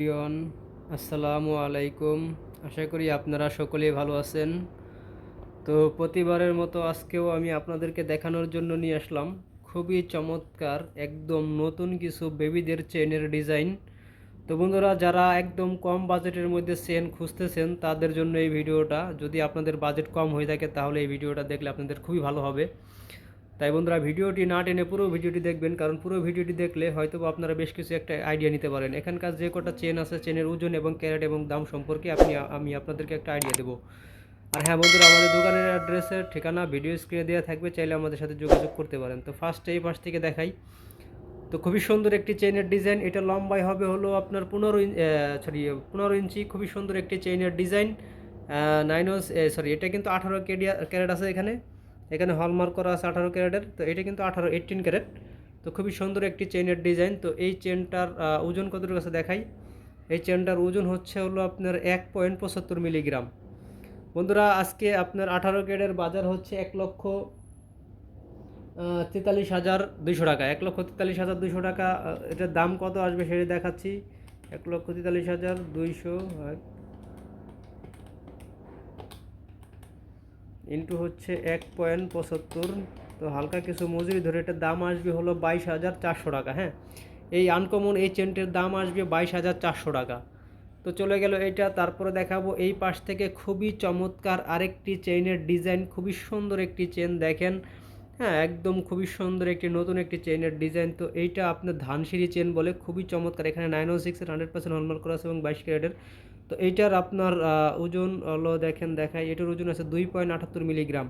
প্রিয়ন, আসসালামু আলাইকুম। আশা করি আপনারা সকলেই ভালো আছেন। তো প্রতিবারের মতো আজকেও আমি আপনাদেরকে দেখানোর জন্য নিয়ে আসলাম। খুবই চমৎকার, একদম নতুন কিছু বেবিদের চেনের ডিজাইন। তো বন্ধুরা, যারা একদম কম বাজেটের মধ্যে চেন খুঁজতেছেন, তাদের জন্য এই ভিডিওটা। যদি আপনাদের বাজেট কম হয়ে থাকে, তাহলে এই ভিডিওটা দেখলে আপনাদের খুবই ভালো হবে। তাই বন্ধুরা ভিডিওটি না টেনে পুরো ভিডিওটি দেখবেন, কারণ পুরো ভিডিওটি দেখলে হয়তো আপনারা বেশ কিছু একটা আইডিয়া নিতে পারেন। এখানকার যে কটা চেন আছে চেনের ওজন এবং ক্যারেট এবং দাম সম্পর্কে আপনি, আমি আপনাদেরকে একটা আইডিয়া দেবো। আর হ্যাঁ বন্ধুরা, আমাদের দোকানের অ্যাড্রেসের ঠিকানা ভিডিও স্ক্রিনে দেওয়া থাকবে, চাইলে আমাদের সাথে যোগাযোগ করতে পারেন। তো ফার্স্ট এই পাশ থেকে দেখাই। তো খুবই সুন্দর একটি চেইনের ডিজাইন এটা লম্বাই হবে হলো আপনার পনেরো সরি পনেরো ইঞ্চি, খুবই সুন্দর একটি চেইনের ডিজাইন নাইন সরি এটা কিন্তু আঠারো কেডিয়া ক্যারেট আছে এখানে। এখানে হলমার্ক করা আছে আঠারো ক্যারেটের, তো এটা কিন্তু আঠারো এইটিন ক্যারেট। তো খুবই সুন্দর একটি চেনের ডিজাইন তো এই চেনটার ওজন কতটুকু আছে দেখাই। এই চেনটার ওজন হচ্ছে হলো আপনার এক পয়েন্ট পঁচাত্তর মিলিগ্রাম বন্ধুরা, আজকে আপনার আঠারো ক্যারেটের বাজার হচ্ছে এক লক্ষ তেতাল্লিশ হাজার দুইশো টাকা। এক লক্ষ তেতাল্লিশ হাজার দুশো টাকা এটার দাম কত আসবে সেটা দেখাচ্ছি। এক লক্ষ তেতাল্লিশ হাজার দুইশো ইন্টু হচ্ছে এক পয়েন্ট পঁচাত্তর। তো হালকা কিছু মজুরি ধরে এটার দাম আসবে হলো বাইশ হাজার চারশো টাকা হ্যাঁ? এই আনকমন এই চেনটির দাম আসবে বাইশ হাজার চারশো টাকা। তো চলে গেল এইটা তারপরে দেখাবো এই পাশ থেকে খুবই চমৎকার আরেকটি চেইনের ডিজাইন খুবই সুন্দর একটি চেন দেখেন। হ্যাঁ একদম খুবই সুন্দর একটি নতুন একটি চেইনের ডিজাইন তো এইটা আপনার ধানসিঁড়ি চেন বলে, খুবই চমৎকার। এখানে নাইন ও সিক্সের হান্ড্রেড পার্সেন্ট হলমার্ক করা আছে এবং বাইশ ক্যারেটের তো এইটার আপনার ওজন হলো দেখেন, দেখাই, এটার ওজন আছে দুই পয়েন্ট আটাত্তর মিলিগ্রাম।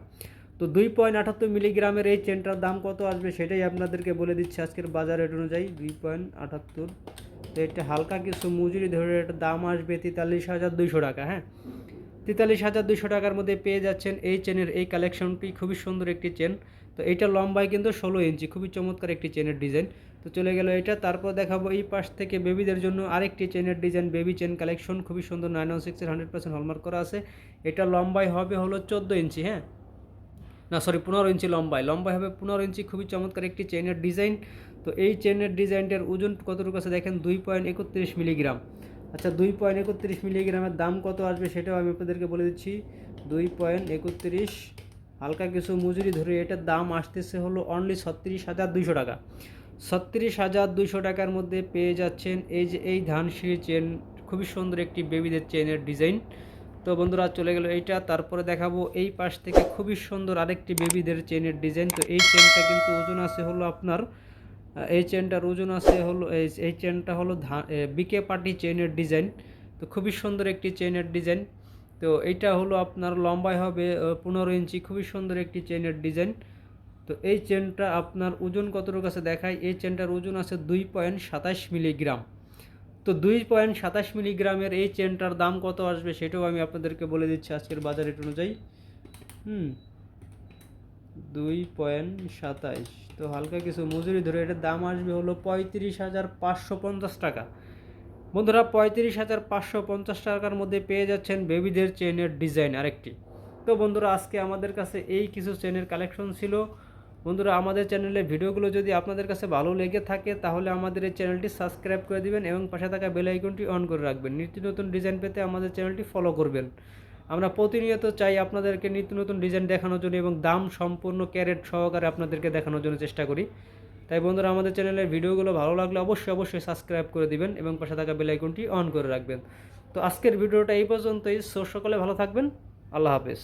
তো দুই পয়েন্ট আটাত্তর মিলিগ্রামের এই চেনটার দাম কত আসবে সেটাই আপনাদেরকে বলে দিচ্ছি আজকের বাজার রেট অনুযায়ী, দুই পয়েন্ট আটাত্তর। তো এটা হালকা কিছু মজুরি ধরে এটার দাম আসবে তেতাল্লিশ হাজার দুইশো টাকা হ্যাঁ? তেতাল্লিশ হাজার দুইশো টাকার মধ্যে পেয়ে যাচ্ছেন এই চেনের, এই কালেকশনটি খুবই সুন্দর একটি চেন। তো এইটা লম্বায় কিন্তু ষোলো ইঞ্চি, খুবই চমৎকার একটি চেনের ডিজাইন তো চলে গেল এটা, তারপর দেখাবো এই পাশ থেকে বেবিদের জন্য আরেকটি চেনের ডিজাইন বেবি চেন কালেকশন খুবই সুন্দর নাইন ওয়ান সিক্সের হান্ড্রেড পার্সেন্ট হলমার্ক করা আছে। এটা লম্বাই হবে হলো চোদ্দ ইঞ্চি হ্যাঁ? না সরি পনেরো ইঞ্চি লম্বাই লম্বাই হবে পনেরো ইঞ্চি, খুবই চমৎকার একটি চেনের ডিজাইন তো এই চেনের ডিজাইনটার ওজন কতটুকু আছে দেখেন? দুই পয়েন্ট একত্রিশ মিলিগ্রাম। আচ্ছা দুই পয়েন্ট একত্রিশ মিলিগ্রামের দাম কত আসবে সেটাও আমি আপনাদেরকে বলে দিচ্ছি। দুই পয়েন্ট একত্রিশ হালকা কিছু মজুরি ধরে এটার দাম আসতেছে হলো অনলি ছত্রিশ হাজার দুইশো টাকা। ছত্রিশ হাজার দুইশো টাকার মধ্যে পেয়ে যাচ্ছেন এই যে এই ধানসিঁড়ি চেন, খুবই সুন্দর একটি বেবিদের চেনের ডিজাইন। তো বন্ধুরা, চলে গেল এইটা, তারপরে দেখাবো এই পাশ থেকে খুবই সুন্দর আরেকটি বেবিদের চেনের ডিজাইন। তো এই চেনটা কিন্তু ওজন আছে হলো আপনার এই চেনটার ওজন আছে হলো, এই চেনটা হলো ধান বিকে পার্টি চেনের ডিজাইন। তো খুবই সুন্দর একটি চেনের ডিজাইন। তো এইটা হলো আপনার লম্বায় হবে পনেরো ইঞ্চি, খুবই সুন্দর একটি চেনের ডিজাইন তো এই চেনটা আপনার ওজন কতটুকু আছে দেখায় এই চেনটার ওজন আছে দুই পয়েন্ট সাতাশ মিলিগ্রাম তো দুই পয়েন্ট সাতাশ মিলিগ্রামের এই চেনটার দাম কত আসবে সেটাও আমি আপনাদেরকে বলে দিচ্ছি আজকের বাজার রেট অনুযায়ী। হুম, দুই পয়েন্ট সাতাইশ তো হালকা কিছু মজুরি ধরে এটার দাম আসবে হলো পঁয়ত্রিশ হাজার পাঁচশো পঞ্চাশ টাকা। বন্ধুরা পঁয়ত্রিশ হাজার পাঁচশো পঞ্চাশ টাকার মধ্যে পেয়ে যাচ্ছেন বেবিদের চেনের ডিজাইন আরেকটি। তো বন্ধুরা, আজকে আমাদের কাছে এই কিছু চেনের কালেকশন ছিল। বন্ধুরা, আমাদের চ্যানেলে ভিডিওগুলো যদি আপনাদের কাছে ভালো লেগে থাকে, তাহলে আমাদের এই চ্যানেলটি সাবস্ক্রাইব করে দিবেন এবং পাশে থাকা বেল আইকনটি অন করে রাখবেন। নিত্য নতুন ডিজাইন পেতে আমাদের চ্যানেলটি ফলো করবেন। আমরা প্রতিনিয়ত চাই আপনাদেরকে নিত্য নতুন ডিজাইন দেখানোর জন্য এবং দাম সম্পূর্ণ ক্যারেট সহকারে আপনাদেরকে দেখানোর জন্য চেষ্টা করি। তাই বন্ধুরা আমাদের চ্যানেলের ভিডিওগুলো ভালো লাগলে অবশ্যই অবশ্যই সাবস্ক্রাইব করে দিবেন এবং পাশে থাকা বেলাইকনটি অন করে রাখবেন। তো আজকের ভিডিওটা এই পর্যন্তই। সকলে ভালো থাকবেন। আল্লাহ হাফেজ।